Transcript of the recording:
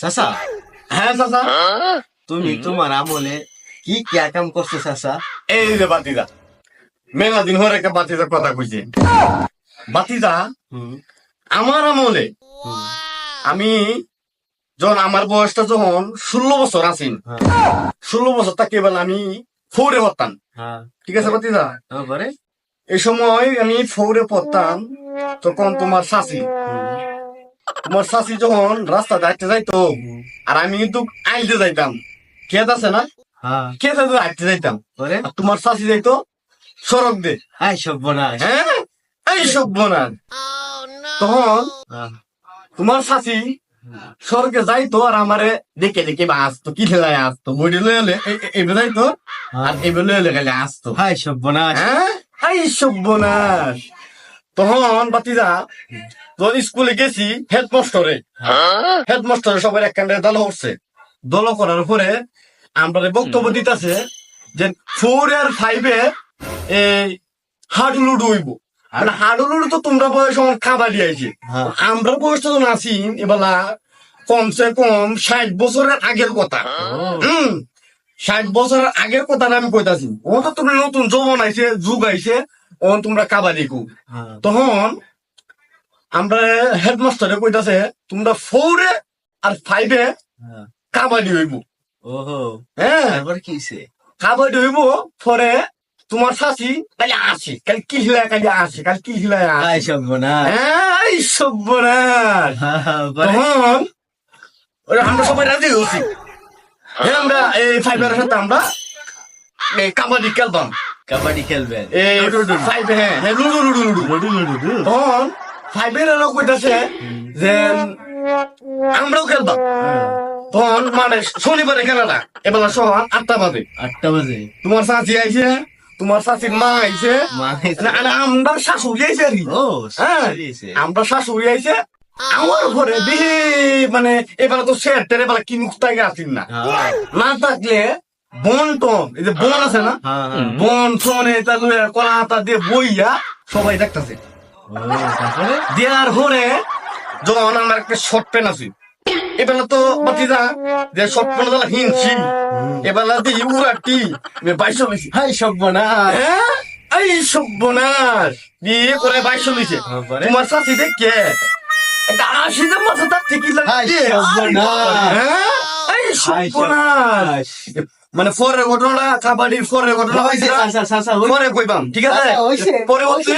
চাচা হ্যাঁ চাচা তুমি তোমার আমলে কি কি কাম করছ চাচা এই যে বাতিদা। মেলা দিন হরে একটা বাতিদার কথা কইছে। বাতিদা আমার আমলে আমি যখন আমার বয়সটা যখন ষোলো বছর আছেন হ্যাঁ। ষোলো বছর তাকে বেলা আমি ফৌরে পড়তাম। হ্যাঁ। ঠিক আছে বাতিদা? এই সময় আমি ফৌরে পড়তাম তখন তোমার শাশি। তোমার শাশি যখন রাস্তা যাইতে যাইতো আর আমি কিন্তু আইতে যাইতাম। খেত আছে না? হ্যাঁ। খেতে তো আইতে যাইতাম। তোমার শাশি যাইতো সড়ক দে সব বনাস হ্যাঁ? এই সব তখন হ্যাঁ। তোমার শাশি সড়কে যাইতো আর আমারে দেখে দেখে বা আসতো কি খেলায় আসতো বডি লয়ে এলে এবে যাইতো আর এবে লয়ে এলে গেলে আসতো। হাই সব বনাস হ্যাঁ? এই সব্যনাশ তখন বাতিদা যখন স্কুলে গেছি হেডমাস্টারে। হেডমাস্টারে সবাই এক কান্ডে দল করছে দল করার পরে আমরা বক্তব্য দিতেছে যে ফোর আর ফাইভে এই হাডুলুডু হইব। মানে হাডুলুডু তো তোমরা বয়স আমার কাবাডি আইছে। হ্যাঁ। আমরা বয়স তো আছি এবেলা কমসে কম ষাট বছরের আগের কথা। হুম? ষাট বছরের আগের কথা আমি কইতাছি। ও তো তোমরা নতুন যৌবন আইছে যুগ আইছে ও তোমরা কাবাডি কু। হ্যাঁ। তখন আমরা হেডমাস্টারে কইতাছে তোমরা ফোরে আর ফাইভে হ্যাঁ। কাবাডি হইব। ওহো হ্যাঁ। তারপর কি কাবাডি হইব পরে তোমার শাশি কালি আসে কালি কি হিলায় কালি আসে কালি কি হিলায় হ্যাঁ এই সব্যনাশ হ্যাঁ, তখন আমরা সবাই রাজি হ্যাঁ আমরা এই ফাইভের সাথে আমরা এই কাবাডি খেলতাম কাবাডি খেলবেন। এই ফাইভ হ্যাঁ হ্যাঁ ludo ludo. Ludo ludo ludo. তখন ফাইভের লোক কইতাছে যে আমরাও খেলতাম। তখন মানে শনিবারে খেলাটা এবেলা সকাল আটটা বাজে। আটটা বাজে। তোমার শাশি আইছে তোমার শাশির মা আইছে। আমরা শাশুড়ি আইছে আর কি। হ্যাঁ আমরা শাশুড়ি আইছে। আমার ঘরে দেখি মানে এবার তো শেয়ার টের এবার কি মুক্তায় আসিন না। হ্যাঁ না থাকলে বন টন এই যে বন আছে না হ্যাঁ হ্যাঁ। বন টন এটা কলা হাতা দিয়ে বইয়া সবাই দেখতেছে। দেওয়ার পরে যখন আমার একটা শর্ট প্যান্ট আছে। এবেলা তো যে শর্ট প্যান্ট হিনছি এবেলা বাইশ বেশি হাই সব হ্যাঁ? এই সব্যনাশ। বিয়ে করে বাইশ লিছে তোমার শাশি দেখে? একটা আশি যে মাথা তার ঠিকই লাগছে হ্যাঁ? এই সব্যনাশ। মানে পরের ঘটনা কাবাডির পরের ঘটনা হয়েছে পরে কইবাম ঠিক আছে? আচ্ছা। পরবর্তী